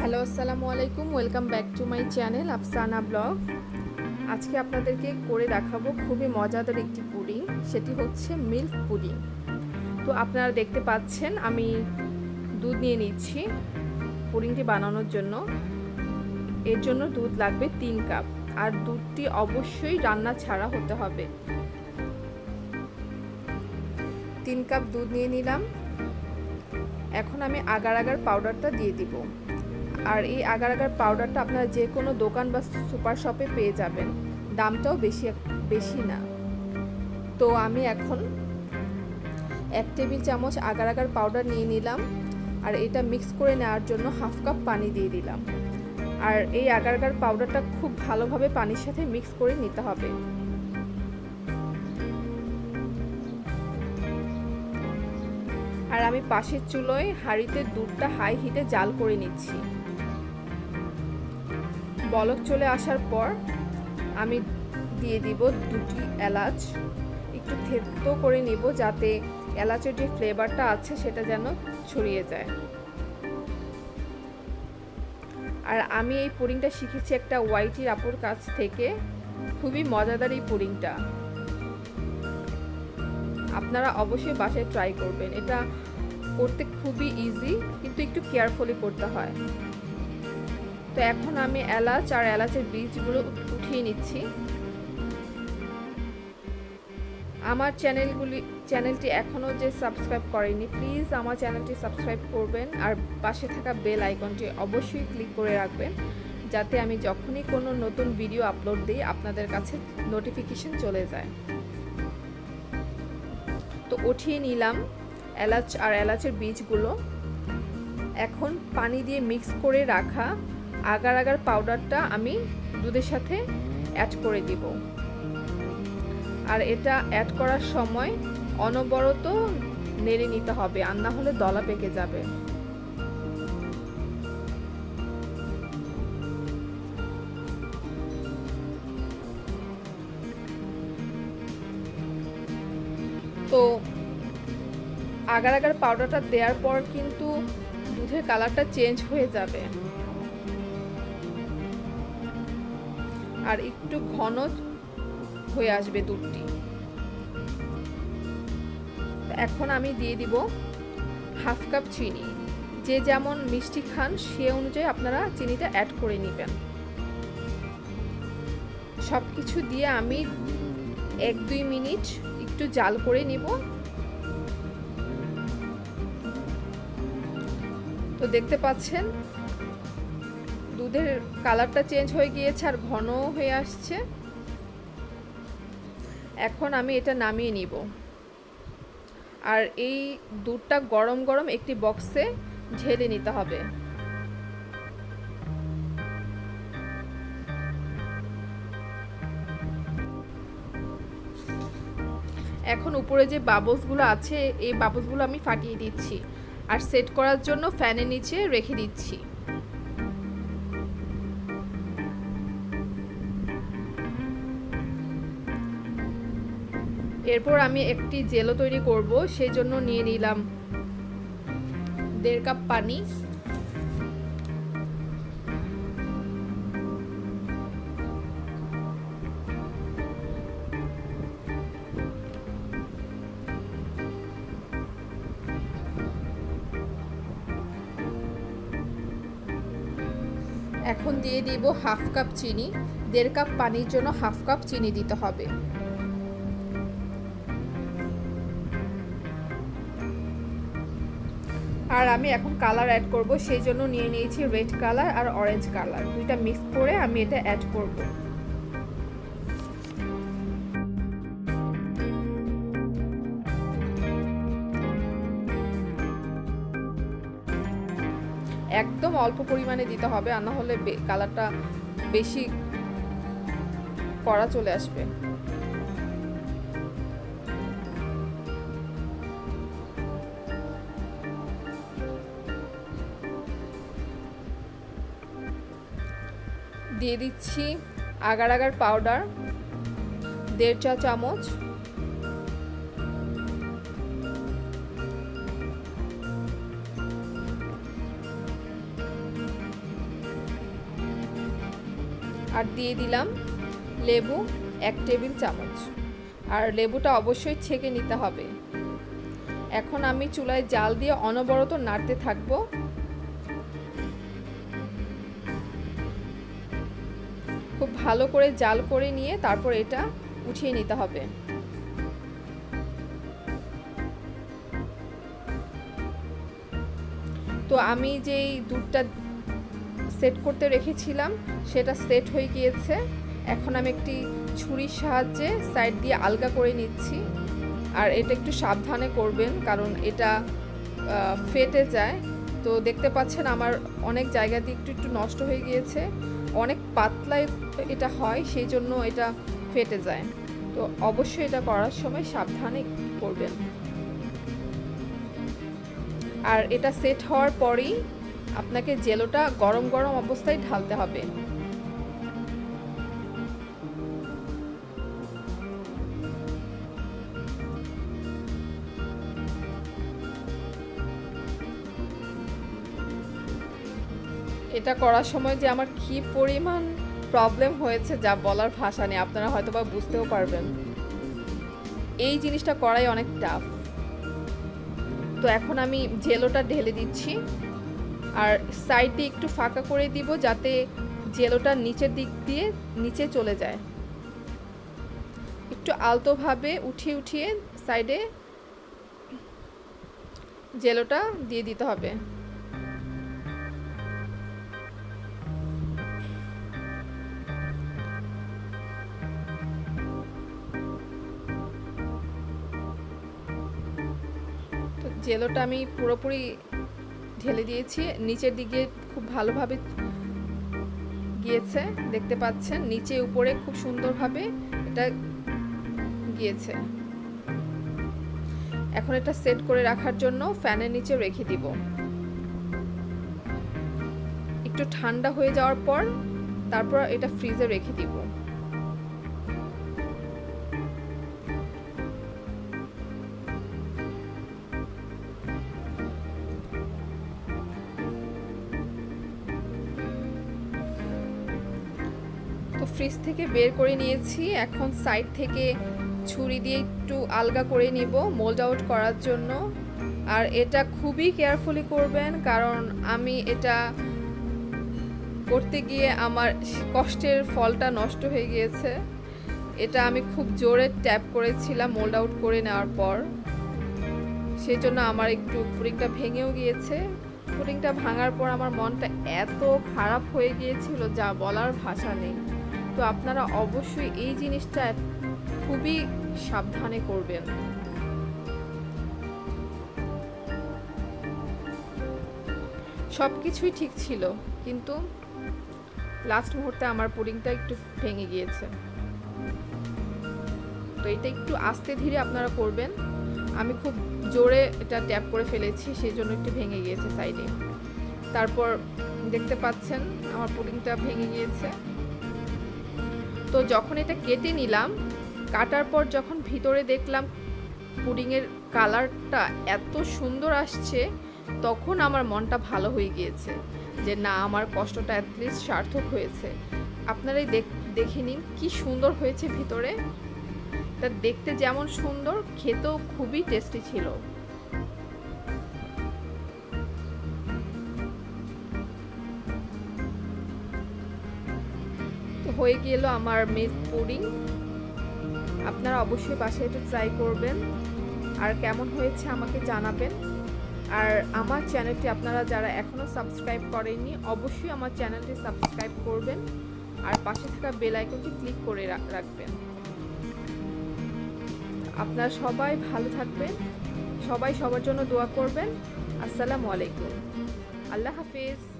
Hello, আসসালামু আলাইকুম, welcome back to my channel Afsana blog. আজকে আপনাদেরকে করে দেখাবো খুবই মজাদার একটি পুডিং, সেটি হচ্ছে মিল্ক পুডিং। তো আপনারা দেখতে পাচ্ছেন, আমি দুধ নিয়ে নিচ্ছি পুডিংটি বানানোর জন্য। এর জন্য দুধ লাগবে তিন কাপ, আর দুধটি অবশ্যই রান্না ছাড়া হতে হবে। তিন কাপ দুধ নিয়ে নিলাম। এখন আমি আগার আগার পাউডারটা দিয়ে দিব। আর এই আগার আগার পাউডারটা আপনারা যে কোনো দোকান বা সুপার শপে পেয়ে যাবেন। দামটাও বেশি বেশি না। তো আমি এখন এক টেবিল চামচ আগার আগার পাউডার নিয়ে নিলাম আর এটা মিক্স করে নেওয়ার জন্য হাফ কাপ পানি দিয়ে দিলাম। আর এই আগার আগার পাউডারটা খুব ভালোভাবে পানির সাথে মিক্স করে নিতে হবে। আর আমি পাশের চুলোয় হাঁড়িতে দুধটা হাই হিটে জাল করে নিচ্ছি। বলক চলে আসার পর আমি দিয়ে দিব দুটি এলাচ। একটু থেতো করে নিব যাতে এলাচের যে ফ্লেভারটা আছে সেটা যেন ছড়িয়ে যায়। আর আমি এই পুডিংটা শিখেছি একটা ওয়াইটির আপুর কাছ থেকে। খুবই মজাদার এই পুডিংটা আপনারা অবশ্যই বাসায় ট্রাই করবেন। এটা করতে খুবই ইজি কিন্তু একটু কেয়ারফুলি করতে হয়। তো এখন আমি এলাচ আর এলাচের বীজগুলো উঠিয়ে নিচ্ছি। আমার চ্যানেলগুলি, চ্যানেলটি এখনও যে সাবস্ক্রাইব করেনি, প্লিজ আমার চ্যানেলটি সাবস্ক্রাইব করবেন আর পাশে থাকা বেল আইকনটি অবশ্যই ক্লিক করে রাখবেন, যাতে আমি যখনই কোনো নতুন ভিডিও আপলোড দিই, আপনাদের কাছে নোটিফিকেশন চলে যায়। তো উঠিয়ে নিলাম এলাচ আর এলাচের বীজগুলো। এখন পানি দিয়ে মিক্স করে রাখা আগার আগার পাউডারটা আমি দুধের সাথে অ্যাড করে দিব। আর এটা অ্যাড করার সময় অনবরত নেড়ে নিতে হবে, আর না হলে দলা পেকে যাবে। তো আগার আগার পাউডারটা দেওয়ার পর কিন্তু দুধের কালারটা চেঞ্জ হয়ে যাবে। আর একটু ঘন হয়ে আসবে দুধটি। এখন আমি দিয়ে দিব হাফ কাপ চিনি। যে যেমন মিষ্টি খান, সে অনুযায়ী আপনারা চিনিটা অ্যাড করে নেবেন। সব কিছু দিয়ে আমি এক দুই মিনিট একটু জাল করে নিব। তো দেখতে পাচ্ছেন দুধের কালারটা চেঞ্জ হয়ে গিয়েছে আর ঘন হয়ে আসছে। এখন আমি এটা নামিয়ে নিব। আর এই দুধটা গরম গরম একটি বক্সে ঢেলে নিতে হবে। এখন উপরে যে বাবলসগুলো আছে, এই বাবলসগুলো আমি ফাটিয়ে দিচ্ছি। আর সেট করার জন্য ফ্যানের নিচে রেখে দিচ্ছি। এরপর আমি একটি জেলো তৈরি করব, সেই জন্য নিয়ে নিলাম দেড় কাপ পানি। এখন দিয়ে দিব হাফ কাপ চিনি, দেড় কাপ পানির জন্য হাফ কাপ চিনি দিতে হবে। আর আমি এখন কালার অ্যাড করব, সেই জন্য নিয়ে নিয়েছি রেড কালার আর অরেঞ্জ কালার দুইটা মিক্স করে আমি এটা অ্যাড করব। একদম অল্প পরিমাণে দিতে হবে আর না হলে কালারটা বেশি করা চলে আসবে। দিয়ে দিচ্ছি আগার আগার পাউডার দেড় চা চামচ। আর দিয়ে দিলাম লেবু এক টেবিল চামচ। আর লেবুটা অবশ্যই ছেঁকে নিতে হবে। এখন আমি চুলায় জাল দিয়ে অনবরত নাড়তে থাকব। খুব ভালো করে জাল করে নিয়ে তারপর এটা উঠিয়ে নিতে হবে। তো আমি যেই দুধটা সেট করতে রেখেছিলাম, সেটা সেট হয়ে গিয়েছে। এখন আমি একটি ছুরির সাহায্যে সাইড দিয়ে আলগা করে নিচ্ছি। আর এটা একটু সাবধানে করবেন, কারণ এটা ফেটে যায়। তো দেখতে পাচ্ছেন আমার অনেক জায়গা দিয়ে একটু একটু নষ্ট হয়ে গিয়েছে। অনেক পাতলা এটা হয়, সেই জন্য এটা ফেটে যায়। তো অবশ্যই এটা করার সময় সাবধানে করবেন। আর এটা সেট হওয়ার পরেই আপনাকে জেলোটা গরম গরম অবস্থায় ঢালতে হবে। এটা করার সময় যে আমার কি পরিমাণ প্রবলেম হয়েছে যা বলার ভাষা নেই, আপনারা হয়তো বা বুঝতেও পারবেন। এই জিনিসটা করাই অনেক টাফ তো এখন আমি জেলোটা ঢেলে দিচ্ছি, আর সাইড একটু ফাঁকা করে দিব যাতে জেলোটা নিচের দিক দিয়ে নিচে চলে যায়। একটু আলতোভাবে উঠিয়ে উঠিয়ে সাইডে জেলোটা দিয়ে দিতে হবে। জেলোটা আমি পুরোপুরি ঢেলে দিয়েছি। নিচের দিকে খুব ভালোভাবে গিয়েছে, দেখতে পাচ্ছেন। নিচে উপরে খুব সুন্দরভাবে এটা গিয়েছে। এখন এটা সেট করে রাখার জন্য ফ্যানের নিচে রেখে দিব। একটু ঠান্ডা হয়ে যাওয়ার পর তারপর এটা ফ্রিজে রেখে দিব। ফ্রিজ থেকে বের করে নিয়েছি। এখন সাইড থেকে ছুরি দিয়ে একটু আলগা করে নিব মোল্ড আউট করার জন্য। আর এটা খুবই কেয়ারফুলি করবেন, কারণ আমি এটা করতে গিয়ে আমার কষ্টের ফলটা নষ্ট হয়ে গিয়েছে। এটা আমি খুব জোরে ট্যাপ করেছিলাম মোল্ড আউট করে নেওয়ার পর। সেই জন্য আমার একটু পুডিংটা ভেঙেও গিয়েছে। পুডিংটা ভাঙার পর আমার মনটা এত খারাপ হয়ে গিয়েছিল, যা বলার ভাষা নেই। তো আপনারা অবশ্যই এই জিনিসটা খুবই সাবধানে করবেন। সব কিছুই ঠিক ছিল, কিন্তু লাস্ট মুহূর্তে আমার পুডিংটা একটু ভেঙে গিয়েছে। তো এটা একটু আস্তে ধীরে আপনারা করবেন। আমি খুব জোরে এটা ট্যাপ করে ফেলেছি সেই জন্য একটু ভেঙে গিয়েছে সাইডে তারপর দেখতে পাচ্ছেন, আমার পুডিংটা ভেঙে গিয়েছে। তো যখন এটা কেটে নিলাম, কাটার পর যখন ভিতরে দেখলাম পুডিংয়ের কালারটা এত সুন্দর আসছে, তখন আমার মনটা ভালো হয়ে গিয়েছে যে না, আমার কষ্টটা অ্যাটলিস্ট সার্থক হয়েছে। আপনারাই দেখে নিন কি সুন্দর হয়েছে ভিতরে। তা দেখতে যেমন সুন্দর, খেতেও খুবই টেস্টি ছিল। হয়ে গেল আমার মিল্ক পুডিং। আপনারা অবশ্যই বাসায় এটা ট্রাই করবেন। আর কেমন হয়েছে আমাকে জানাবেন। আর আমার চ্যানেলটি আপনারা যারা এখনও সাবস্ক্রাইব করেননি, অবশ্যই আমার চ্যানেলটি সাবস্ক্রাইব করবেন। আর পাশে থাকা বেল আইকনটি ক্লিক করে রাখবেন। আপনারা সবাই ভালো থাকবেন। সবাই সবার জন্য দোয়া করবেন। আসসালামু আলাইকুম। আল্লাহ হাফিজ।